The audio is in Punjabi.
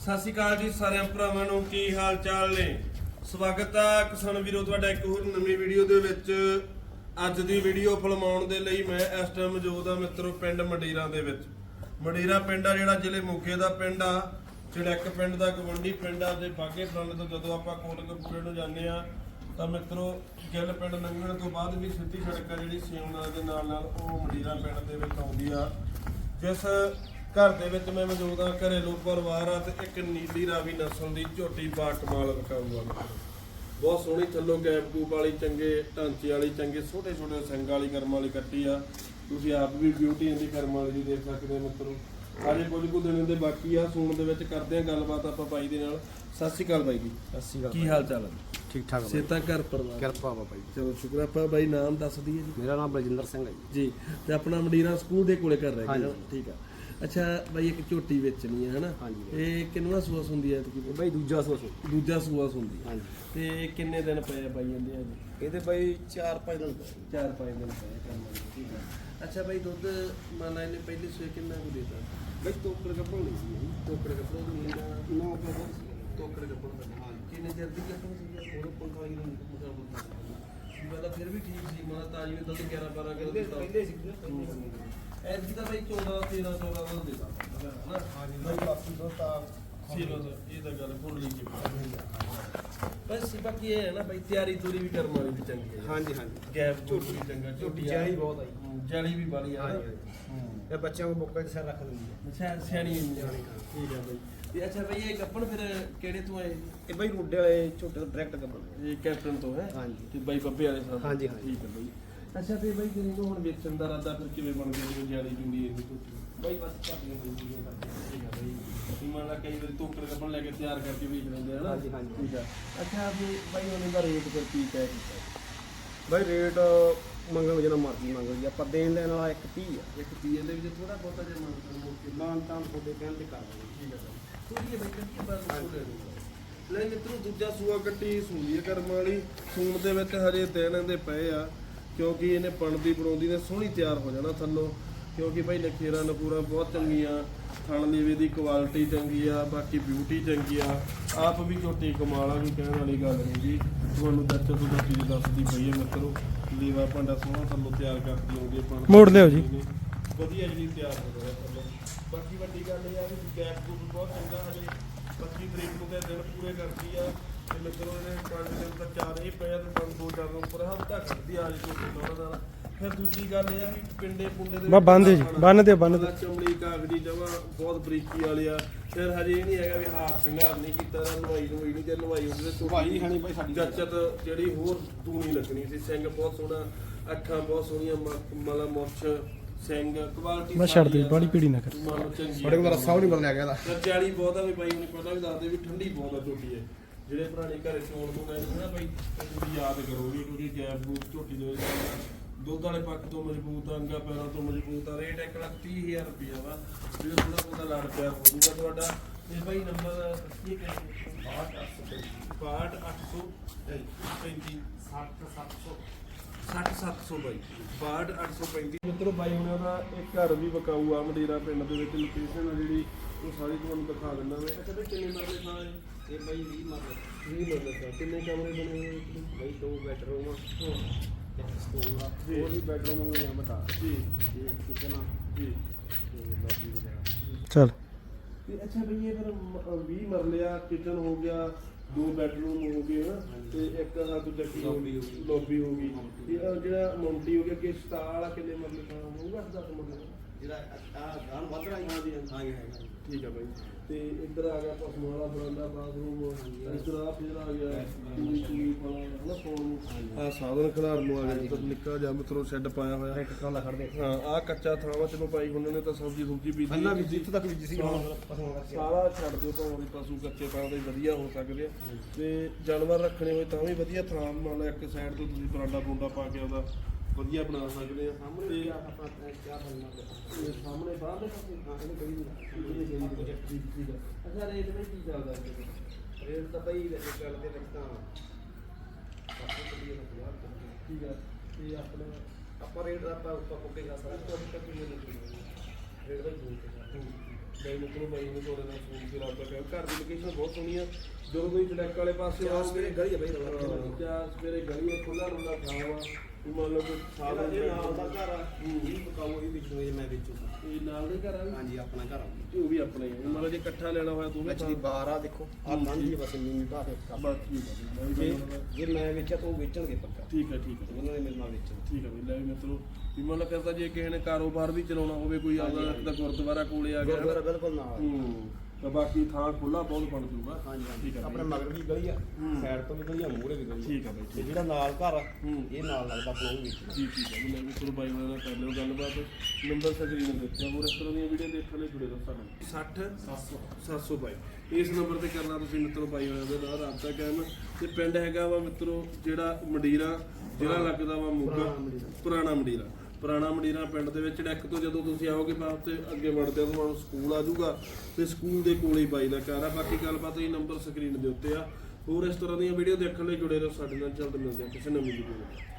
ਸਤਿ ਸ਼੍ਰੀ ਅਕਾਲ ਜੀ ਸਾਰਿਆਂ ਭਰਾਵਾਂ ਨੂੰ, ਕੀ ਹਾਲ ਚਾਲ ਨੇ? ਸਵਾਗਤ ਆ ਕਿਸਾਨ ਵੀਰੋ, ਤੁਹਾਡਾ ਇੱਕ ਹੋਰ ਨਵੀਂ ਵੀਡੀਓ ਦੇ ਵਿੱਚ। ਅੱਜ ਦੀ ਵੀਡੀਓ ਫਿਲਮਾਉਣ ਦੇ ਲਈ ਮੈਂ ਇਸ ਟਾਈਮ ਮੌਜੂਦ ਆ ਮਿੱਤਰੋ, ਪਿੰਡ ਮੰਡੀਰਾਂ ਦੇ ਵਿੱਚ। ਮੰਡੀਰਾ ਪਿੰਡ ਆ ਜਿਹੜਾ ਜ਼ਿਲ੍ਹੇ ਮੋਗੇ ਦਾ ਪਿੰਡ ਆ, ਜਿਹੜਾ ਇੱਕ ਪਿੰਡ ਦਾ ਗਵੰਡੀ ਪਿੰਡ ਆ ਤੇ ਬਾਗੇ ਪਿੰਡ ਤੋਂ ਜਦੋਂ ਆਪਾਂ ਕੋਟਕਪੂਰੇ ਨੂੰ ਜਾਂਦੇ ਆ, ਤਾਂ ਮਿੱਤਰੋ, ਗਿੱਲ ਪਿੰਡ ਲੰਘਣ ਤੋਂ ਬਾਅਦ ਵੀ ਸਿੱਧੀ ਸੜਕ ਆ ਜਿਹੜੀ ਸਿਉਣਾ ਦੇ ਨਾਲ ਨਾਲ ਉਹ ਮੰਡੀਰਾ ਪਿੰਡ ਦੇ ਵਿੱਚ ਆਉਂਦੀ ਆ। ਜਿਸ ਘਰ ਦੇ ਵਿੱਚ ਮੈਂ ਮੌਜੂਦ ਹਾਂ ਘਰੇਲੂ ਪਰਿਵਾਰ ਆ ਤੇ ਇੱਕ ਨੀਲੀ ਰਾਵੀ ਨਸਲ ਦੀ ਝੋਟੀ ਬਾ ਕਮਾਲ ਵਿਕਾਊਗਾ ਬਹੁਤ ਸੋਹਣੀ ਥੱਲੋਂ ਗੈਪ ਗੂਪ ਵਾਲੀ ਚੰਗੇ ਢਾਂਚੇ ਵਾਲੀ ਚੰਗੇ ਛੋਟੇ ਛੋਟੇ ਸਿੰਘ ਵਾਲੀ ਕਰਮ ਵਾਲੀ ਕੱਟੀ ਆ। ਤੁਸੀਂ ਆਪ ਵੀ ਬਿਊਟੀ ਇਹਦੀ ਕਰਮ ਵਾਲੀ ਦੀ ਦੇਖ ਸਕਦੇ ਹੋ ਮਿੱਤਰੋ। ਹਾਲੇ ਕੁਝ ਕੁ ਦਿਨ ਦੇ ਬਾਕੀ ਆ ਸੂਣ ਦੇ ਵਿੱਚ ਕਰਦੇ ਆ ਗੱਲਬਾਤ ਆਪਾਂ ਬਾਈ ਦੇ ਨਾਲ। ਸਤਿ ਸ਼੍ਰੀ ਅਕਾਲ ਬਾਈ ਜੀ। ਸਤਿ ਸ਼੍ਰੀ ਅਕਾਲ ਕੀ ਹਾਲ ਚਾਲ ਹੈ ਠੀਕ ਠਾਕ ਬਾਈ। ਸੇਤਾ ਘਰ ਪਰਿਵਾਰ? ਕਿਰਪਾ ਬਾਬਾ ਜੀ। ਚਲੋ ਸ਼ੁਕਰ ਆ, ਆਪਾਂ ਬਾਈ ਨਾਮ ਦੱਸ ਦਈਏ ਜੀ। ਮੇਰਾ ਨਾਮ ਬਲਜਿੰਦਰ ਸਿੰਘ ਹੈ ਜੀ। ਜੀ ਤੇ ਆਪਣਾ ਮੰਡੀਰਾ ਸਕੂਲ ਦੇ ਕੋਲੇ ਕਰ ਰਹੇ। ਹਾਂ। ਠੀਕ ਆ। ਅੱਛਾ ਬਾਈ ਇੱਕ ਝੋਟੀ ਵੇਚਣੀ ਹੈ ਹਨਾ? ਹਾਂਜੀ। ਬਾਈ। ਇਹ ਸੂਆ ਹੁੰਦੀ ਹੈ ਇਹ ਬਾਈ ਦੂਜਾ ਸੋਸ ਦੂਜਾ ਸੂਆ ਹੁੰਦੀ ਹੈ ਹਾਂਜੀ। ਤੇ ਕਿੰਨੇ ਦਿਨ ਪਏ ਆ ਬਾਈ ਜਾਂਦੇ ਆ ਜੀ ਇਹਦੇ ਬਾਈ 4-5 ਦਿਨ ਪਏ। ਚਾਰ ਪੰਜ ਦਿਨ ਪਏ ਆ ਕੰਮ ਵਾਲੇ, ਠੀਕ ਆ। ਅੱਛਾ ਬਾਈ ਦੁੱਧ ਮੰਨ ਲਾ ਇਹਨੇ ਪਹਿਲੇ ਸੂਏ ਕਿੰਨਾ ਕੁ ਦੇਤਾ? ਬਾਈ ਤੋਕੜ ਕੱਪੜਾ ਲਈ ਸੀ। ਜੀ ਟੋਕਰੇ ਕੱਪੜੇ ਦੀ ਨੀਂਦ ਨੌ। ਦਾ ਸੀ ਟੋਕਰੇ ਕੱਪੜੇ ਦਾ ਹਾਂਜੀ। ਕਿੰਨੇ ਚਿਰ ਦੀ ਕੱਪੜਾ ਸੀ? ਉਹ 45 ਦਿਨ ਮਤਲਬ ਫਿਰ ਵੀ ਠੀਕ ਸੀ ਮਤਲਬ ਤਾਜੀ ਨੇ ਦੁੱਧ 11 12 ਕਿਲੋ ਪਹਿਲੇ ਦਿੱਤਾ। ਪਹਿਲੇ ਸੀ। ਜੀ। ਐਤਕੀ ਤਾਂ ਬਾਈ 14 13 14 ਦਾ ਦੇਤਾ ਹਨਾ ਹਾਂਜੀ ਬਾਈ ਬਾਕੀ ਦੋ ਤਾਂ ਸੀ ਲੋ ਇਹ ਤਾਂ ਗੱਲ ਭੁੱਲ ਲਈ ਕਿ ਬਸ ਬਾਕੀ ਇਹ ਹੈ ਨਾ ਬਾਈ ਤਿਆਰੀ ਤੂਰੀ ਵੀ ਕਰਮ ਵਾਲੀ ਦੀ ਚੰਗੀ ਹੈ। ਹਾਂਜੀ ਹਾਂਜੀ। ਗੈਪ ਝੋਟੀ ਵੀ ਚੰਗਾ ਝੋਟੀ ਜਾਲੀ ਬਹੁਤ ਆਈ। ਹੂੰ, ਜਾਲੀ ਵੀ ਵਾਲੀ ਆ। ਹਾਂਜੀ, ਇਹ ਬੱਚਿਆਂ ਨੂੰ ਬੁੱਕਾ 'ਚ ਸਿਰ ਰੱਖ ਦਿੰਦੀ ਹੈ। ਅੱਛਾ ਸਿਆਣੀ ਇੰਨੀ ਆ। ਸਿਆਣੀ, ਹਾਂ। ਠੀਕ ਆ ਬਾਈ। ਤੇ ਅੱਛਾ ਬਾਈ ਇਹ ਕੱਪਣ ਫਿਰ ਕਿਹੜੇ ਤੋਂ ਆਏ? ਇਹ ਬਾਈ ਰੋਡੇ ਵਾਲੇ ਝੋਟੇ ਤੋਂ ਡਾਇਰੈਕਟ ਕੱਪੜਾ ਇਹ ਕੈਪਟਨ ਤੋਂ ਹੈ? ਹਾਂਜੀ। ਤੇ ਬਾਈ ਬੱਬੇ ਵਾਲੇ ਸਾਹਿਬ ਹਾਂਜੀ, ਹਾਂਜੀ। ਠੀਕ ਹੈ ਬਾਈ। ਅੱਛਾ ਤੇ ਬਾਈ ਨੂੰ ਹੁਣ ਵੇਚਣ ਦਾ ਰਾਦਾ ਫਿਰ ਕਿਵੇਂ ਬਣ ਗਿਆ ਜਿਵੇਂ ਜਾਲੀ ਚੁੰਡੀ ਇਹ ਬਾਈ ਬਸ ਭਾਬੀਆਂ ਬੋਲੀਆਂ ਕਰਦੇ ਠੀਕ ਆ ਬਾਈ। ਮੰਨ ਲਾ ਕਈ ਵਾਰੀ ਤੋਕਰ ਕੱਪਣ ਲੈ ਕੇ ਤਿਆਰ ਕਰਕੇ ਵੇਚ ਲੈਂਦੇ ਆ ਨਾ। ਹਾਂਜੀ, ਹਾਂਜੀ। ਠੀਕ ਆ। ਅੱਛਾ ਵੀ ਬਾਈ ਹੁਣ ਇਹਦਾ ਰੇਟ ਫਿਰ ਕੀ ਤੈਅ ਕੀਤਾ? ਬਾਈ ਰੇਟ ਮੰਗਣ ਜਿੰਨਾ ਮਰਜ਼ੀ ਮੰਗੋ ਜੀ ਆਪਾਂ ਦੇਣ ਲੈਣ ਵਾਲਾ ਇੱਕ 30 ਆ। ਇੱਕ ਪੀਏ ਦੇ ਵਿੱਚ ਥੋੜਾ ਬਹੁਤਾ ਜਿਹਾ ਮੰਗ ਕਰੋ ਕਿ ਮਾਨ ਤਾਂ ਤੁਹਾਡੇ ਕਹਿਣ ਤੇ ਕਰ ਦਾਂਗੇ ਠੀਕ ਹੈ ਥੋੜੀ ਜਿਹੀ ਕੱਟੀ ਪਰ ਲੈ ਲਓ ਲੈ ਮਿੱਤਰੋ ਦੂਜਾ ਸੂਆ ਕੱਟੀ ਸੂਲੀ ਹੈ ਕਰਮ ਵਾਲੀ। ਸੂਣ ਦੇ ਵਿੱਚ ਹਜੇ ਦਿਨ ਦੇ ਪਏ ਆ। ਕਿਉਂਕਿ ਇਹਨੇ ਬਣਦੀ ਬਣਾਉਂਦੀ ਨੇ ਸੋਹਣੀ ਤਿਆਰ ਹੋ ਜਾਣਾ ਥੱਲੋਂ। ਕਿਉਂਕਿ ਭਾਈ ਨਖੇਰਾ ਨਪੂਰਾ ਬਹੁਤ ਚੰਗੀਆਂ ਥਣ ਲੇਵੇ ਦੀ ਕੁਆਲਿਟੀ ਚੰਗੀ ਆ ਬਾਕੀ ਬਿਊਟੀ ਚੰਗੀ ਆ। ਆਪ ਵੀ ਝੋਟੀ ਕਮਾਲ ਵੀ ਕਹਿਣ ਵਾਲੀ ਗੱਲ ਨਹੀਂ ਜੀ। ਤੁਹਾਨੂੰ ਦੱਸ ਤੋਂ ਝੋਟੀ ਦੀ ਦੱਸਦੀ ਪਈ ਹੈ ਮਿੱਤਰੋ। ਲੀਵਾ ਭਾਂਡਾ ਸੋਹਣਾ ਥੱਲੋਂ ਤਿਆਰ ਕਰਦੀ ਆਉਂਦੀ ਹੈ ਬਣ- ਮੋੜ ਲਿਓ ਜੀ। ਵਧੀਆ ਜਿਹੜੀ ਤਿਆਰ ਹੋ ਰਿਹਾ ਥੱਲੋਂ। ਬਾਕੀ ਵੱਡੀ ਗੱਲ ਇਹ ਆ ਵੀ ਗੈਪ ਗੂਪ ਬਹੁਤ ਚੰਗਾ ਹਜੇ। 25 ਤਰੀਕ ਨੂੰ ਤੇ ਦਿਨ ਪੂਰੇ ਕਰਦੀ ਆ। ਮਿੱਤਰੋ ਇਹਨੇ ਪੰਜ ਦਿਨ ਤਾਂ ਚਾਰ ਹੀ ਪਿਆ ਤੇ ਪੰਜ ਦੋ ਚਾਰ ਦਿਨ ਉੱਪਰ ਹਫਤਾ ਕਰਦੀ ਆ ਅੱਜ ਤੋਂ ਉਹਨਾਂ ਨਾਲ ਫਿਰ ਦੂਜੀ ਗੱਲ ਇਹ ਆ ਵੀ ਪਿੰਡੇ ਪੁੰਡੇ ਦੇ ਬਾ ਜੀ, ਚਮੜੀ ਕਾਗੜੀ ਜਮਾ ਬਹੁਤ ਬਰੀਕੀ ਵਾਲੇ ਆ। ਫਿਰ ਹਜੇ ਇਹ ਨਹੀਂ ਹੈਗਾ ਵੀ ਹਾਥ ਸੰਘਾਰ ਨਹੀਂ ਕੀਤਾ ਤਾਂ ਨਵਾਈ ਨਵਾਈ ਨਹੀਂ ਜੇ ਨਵਾਈ ਹੁੰਦੀ ਤੇ ਭਾਈ ਖਾਣੀ ਬਾਈ ਸਾਡੀ। ਜੱਚਤ ਜਿਹੜੀ ਹੋਰ ਦੂਣੀ ਲੱਗਣੀ ਸੀ ਸਿੰਘ ਬਹੁਤ ਸੋਹਣਾ ਅੱਖਾਂ ਬਹੁਤ ਸੋਹਣੀਆਂ ਮ- ਮਤਲਬ ਮੁੱਛ ਸਿੰਘ ਕੁਆਲਿਟੀ ਮੈਂ ਛੱਡ ਦੇ ਬਾੜੀ ਪੀੜੀ ਨਾ ਕਰ। ਸਾਡੇ ਕੋਲ ਰਸਾ ਵੀ ਨਹੀਂ ਬਦਲਿਆ ਗਿਆ ਇਹਦਾ। ਚਾਲੀ ਬਹੁਤ ਆ ਵੀ ਬਾਈ ਉਹਨੇ ਪਹਿਲਾਂ ਵੀ ਦੱਸਦੇ ਵੀ ਠੰਡੀ ਬਹੁਤ ਆ ਝੋਟੀ ਹੈ ਜਿਹੜੇ ਪੁਰਾਣੇ ਘਰੇ ਚੋਣ ਤੋਂ ਗਏ ਸੀ ਨਾ ਬਾਈ, ਤੁਸੀਂ ਯਾਦ ਕਰੋਗੇ ਕਿਉਂਕਿ ਗੈਪ ਗੂਪ ਝੋਟੀ ਦੇ ਵਿੱਚ ਦੁੱਧ ਵਾਲੇ ਪੱਖ ਤੋਂ ਮਜ਼ਬੂਤ ਆ, ਅੰਗਾ ਪੈਰਾਂ ਤੋਂ ਮਜ਼ਬੂਤ ਆ ਰੇਟ 1 ਲੱਖ 30000 ਰੁਪਇਆ ਵਾ। ਜੇ ਥੋੜਾ ਬਹੁਤਾ ਲੜ ਪਿਆ ਹੋ ਜੂਗਾ ਤੁਹਾਡਾ। ਇਹ ਬਾਈ ਨੰਬਰ ਕੀ ਕਹਿੰਦੇ 62835 60700 ਬਾਈ 62835 ਮਿੱਤਰੋ ਬਾਈ ਹੁਣਾਂ ਦਾ ਇੱਕ ਘਰ ਵੀ ਵਿਕਾਊ ਆ ਮੰਡੀਰਾ ਪਿੰਡ ਦੇ ਵਿੱਚ ਲੋਕੇਸ਼ਨ ਆ ਜਿਹੜੀ ਉਹ ਸਾਰੀ ਤੁਹਾਨੂੰ ਦਿਖਾ ਦਿੰਦਾ ਮੈਂ। ਅੱਛਾ ਤੇ ਕਿੰਨੇ ਮਰਲੇ ਥਾਂ ਹੈ ਇਹ? ਬਾਈ 20 ਮਰਲੇ। 20 ਮਰਲੇ ਥਾਂ। ਕਿੰਨੇ ਕਮਰੇ ਬਣੇ ਹੋਏ ਨੇ ਬਾਈ ਦੋ ਬੈਡਰੂਮ ਆ। ਇੱਕ ਸਟੋਰ। ਹੋਰ ਵੀ ਬੈਡਰੂਮ ਹੋਏ ਆ ਬਤਾ ਜੀ। ਇਹ ਕਿਚਨ ਆ। ਜੀ। ਚਲ। ਤੇ ਅੱਛਾ ਬਈ ਇਹ ਫਿਰ 20 ਮਰਲੇ ਆ ਕਿਚਨ ਹੋ ਗਿਆ ਦੋ ਬੈਡਰੂਮ ਹੋ ਗਏ ਨਾ ਤੇ ਇੱਕ ਆ ਦੂਜਾ ਕੀ Lobby ਹੋ ਗਈ। ਲੌਬੀ ਹੋ ਗਈ। ਆਹ ਜਿਹੜਾ ਮੌਂਟੀ ਹੋ ਗਿਆ ਕਿ ਸਟਾਲ ਆ ਕਿੰਨੇ ਮਰਲੇ ਥਾਂ ਹੋਊਗਾ 10 ਮਰਲੇ ਜਿਹੜਾ ਆ ਗਾਨ ਵਧਣਾ ਹੀ ਹਾਂਜੀ, ਹਾਂ ਜੀ ਹੈਗਾ ਠੀਕ ਆ ਬਾਈ। ਤੇ ਇੱਧਰ ਆ ਗਿਆ ਪਸ਼ੂ ਵਾਲਾ ਬਰਾਂਡਾ ਬਾਥਰੂਮ ਇੱਧਰ ਆ ਫਿਰ ਆ ਗਿਆ ਟੂਈ ਟੂਈ ਵਾਲਾ ਹਨਾ ਫੋਨ ਆ ਸਾਧਨ ਖਿਲਾਰ ਨੂੰ ਆ ਗਿਆ ਇੱਧਰ ਨਿੱਕਾ ਜਿਹਾ ਮਿੱਤਰੋ ਸ਼ੈੱਡ ਪਾਇਆ ਹੋਇਆ। ਟਰੈਕਟਰਾਂ ਦਾ ਖੜਦੇ ਹਾਂ ਆ ਕੱਚਾ ਥਾਂ ਵਾ ਚਲੋ ਭਾਈ ਹੁੰਦੇ ਨੇ ਤਾਂ ਸਬਜ਼ੀ ਸੁਬਜ਼ੀ ਬੀਜੀ। ਪਹਿਲਾਂ ਵੀ ਜਿੱਥੇ ਤੱਕ ਵੀ ਸੀ ਹੁਣ ਪਸੰਦ ਕਰਕੇ ਸਾਰਾ ਛੱਡ ਦਿਓ ਪਸ਼ੂ ਕੱਚੇ ਥਾਂ ਦੇ ਵਧੀਆ ਹੋ ਸਕਦੇ ਆ। ਤੇ ਜਾਨਵਰ ਰੱਖਣੇ ਹੋਏ ਤਾਂ ਵੀ ਵਧੀਆ ਥਾਂ ਮੰਨ ਲਓ ਇੱਕ ਸਾਈਡ ਤੋਂ ਤੁਸੀਂ ਬਰਾਂਡਾ ਬੂੰਡਾ ਪਾ ਕੇ ਉਹਦਾ ਵਧੀਆ ਬਣਾ ਸਕਦੇ ਆ। ਸਾਹਮਣੇ ਤੇ ਆਪਣਾ ਚਾਰ ਬੰਨਾ ਇਹ ਸਾਹਮਣੇ ਬਾਹਰਲੇ ਪਾਸੇ ਹਾਂ ਇਹਨੂੰ ਕਹੀ ਨਹੀਂ ਅੱਛਾ ਰੇਟ ਵਿੱਚ ਕੀ ਚੱਲਦਾ ਰੇਟ ਤਾਂ ਬਈ ਵਿੱਚ ਗੱਲ ਦੇ ਵਿੱਚ ਤਾਂ ਬਾਕੀ ਕਲੀਅਰ ਹੋ ਗਿਆ ਠੀਕ ਹੈ ਤੇ ਆਪਣਾ ਆਪਾਂ ਰੇਟ ਆਪਾਂ ਉੱਪਰ ਪੁੱਕੇ ਜਾ ਸਕਦੇ ਕੋਈ ਤੱਕ ਨਹੀਂ ਰੇਟ ਦਾ ਤੇ ਬਾਈ ਮਿੱਤਰੋ ਬਾਈ ਨੂੰ ਤੁਹਾਡੇ ਨਾਲ ਫੋਨ ਤੇ ਰਾਬਤਾ ਕਰ ਘਰ ਦੀ ਲੋਕੇਸ਼ਨ ਬਹੁਤ ਸੋਹਣੀ ਆ। ਜਦੋਂ ਕੋਈ ਚੜਕ ਵਾਲੇ ਪਾਸੇ ਸਵੇਰੇ ਗਲੀ ਆ ਬਾਈ। ਨਹੀਂ ਚਾਰ ਸਵੇਰੇ ਗਲੀ ਆ ਖੁੱਲਾ ਰੁੰਦਾ ਥਾਂ ਵਾ ਵੀ ਮੰਨ ਲਓ ਕੋਈ ਸਾਡਾ ਇਹ ਨਾਲ ਦਾ ਘਰ ਆ ਇਹ ਬਕਾਓ ਇਹ ਵੇਚੂਗਾ ਜੇ ਮੈਂ ਵੇਚੂਗਾ ਇਹ ਨਾਲ ਦੇ ਘਰ ਆ ਵੀ? ਹਾਂਜੀ ਆਪਣਾ ਘਰ ਆ। ਉਹ ਵੀ ਆਪਣੇ ਹੀ ਆ। ਮੰਨ ਲਓ ਜੇ ਇਕੱਠਾ ਲੈਣਾ ਹੋਇਆ ਤੂੰ ਵੀ ਵਿੱਚ ਦੀ ਬਾਹਰ ਆ ਦੇਖੋ। ਆ ਲੰਘੀ ਬਸ ਨੀਂ ਢਾ ਕੇ ਕਰ ਬਸ ਠੀਕ ਆ ਜੀ, ਜੇ ਜੇ ਮੈਂ ਵੇਚਿਆ ਤਾਂ ਉਹ ਵੇਚਣਗੇ ਪੱਕਾ। ਠੀਕ ਹੈ ਠੀਕ ਹੈ ਉਹਨਾਂ ਨੇ ਮੇਰੇ ਨਾਲ ਵੇਚਣਾ। ਠੀਕ ਹੈ ਬਈ ਲੈ ਵੀ ਮਿੱਤਰੋ ਵੀ ਮੰਨ ਲਾ ਕਰਦਾ ਜੇ ਕਿਸੇ ਨੇ ਕਾਰੋਬਾਰ ਵੀ ਚਲਾਉਣਾ ਹੋਵੇ ਕੋਈ ਆਪਦਾ ਤਾਂ ਗੁਰਦੁਆਰਾ ਕੋਲੇ ਆ ਗਿਆ। ਗੁਰਦੁਆਰਾ ਬਿਲਕੁਲ ਨਾਲ ਹੂੰ। ਤਾਂ ਬਾਕੀ ਥਾਂ ਖੁੱਲਾ ਬਹੁਤ ਬਣ ਜੂਗਾ ਹਾਂਜੀ ਹਾਂਜੀ। ਠੀਕ ਹੈ ਆਪਣੇ। ਮਗਰ ਵੀ ਗਲੀ ਆ ਸਾਈਡ ਤੋਂ ਵੀ ਗਲੀ ਆ ਮੂਹਰੇ ਵੀ ਗਲੀ ਆ। ਠੀਕ ਹੈ ਬਈ, ਤੇ ਜਿਹੜਾ ਨਾਲ ਘਰ ਆ। ਇਹ ਨਾਲ ਲੱਗਦਾ ਆਪਣਾ ਉਹ ਵੀ ਵੇਚਣਾ ਜੀ ਠੀਕ ਹੈ ਲੈ ਵੀ ਚਲੋ ਬਾਈ ਨਾਲ ਕਰ ਲਿਓ ਗੱਲਬਾਤ। ਨੰਬਰ ਸਕਰੀਨ ਤੇ ਦਿੱਤਾ ਹੋਰ ਇਸ ਤਰ੍ਹਾਂ ਦੀਆਂ ਵੀਡੀਓ ਦੇਖਣ ਲਈ ਜੁੜੇ ਰਹੋ ਸਾਡੇ ਨਾਲ। 60 700 700 ਬਾਈ। ਇਸ ਨੰਬਰ ਤੇ ਕਰਨਾ ਤੁਸੀਂ ਮਿੱਤਰੋ ਬਾਈ ਹੋਇਆ ਦੇ ਨਾਲ ਰਾਬਤਾ ਕਾਇਮ ਤੇ ਪਿੰਡ ਹੈਗਾ ਵਾ ਮਿੱਤਰੋ ਜਿਹੜਾ ਮੰਡੀਰਾ ਜ਼ਿਲ੍ਹਾ ਲੱਗਦਾ ਵਾ ਮੋਗਾ। ਪੁਰਾਣਾ ਮੰਡੀਰਾ ਪੁਰਾਣਾ ਮੰਡੀਰਾ ਪਿੰਡ ਦੇ ਵਿੱਚ ਡੈਕ ਤੋਂ ਜਦੋਂ ਤੁਸੀਂ ਆਓਗੇ ਬਾਅਦ ਤੇ ਅੱਗੇ ਵੜਦੇ ਹੋ ਤੁਹਾਨੂੰ ਸਕੂਲ ਆ ਜਾਊਗਾ ਤੇ ਸਕੂਲ ਦੇ ਕੋਲੇ ਹੀ ਬਾਈ ਦਾ ਘਰ ਆ। ਬਾਕੀ ਗੱਲਬਾਤ ਇਹ ਨੰਬਰ ਸਕਰੀਨ ਦੇ ਉੱਤੇ ਆ। ਹੋਰ ਇਸ ਤਰ੍ਹਾਂ ਦੀਆਂ ਵੀਡੀਓ ਦੇਖਣ ਲਈ ਜੁੜੇ ਰਹੋ ਸਾਡੇ ਨਾਲ, ਜਲਦ ਮਿਲਦੇ ਆ ਕਿਸੇ ਨਵੀਂ ਵੀਡੀਓ ਨਾਲ।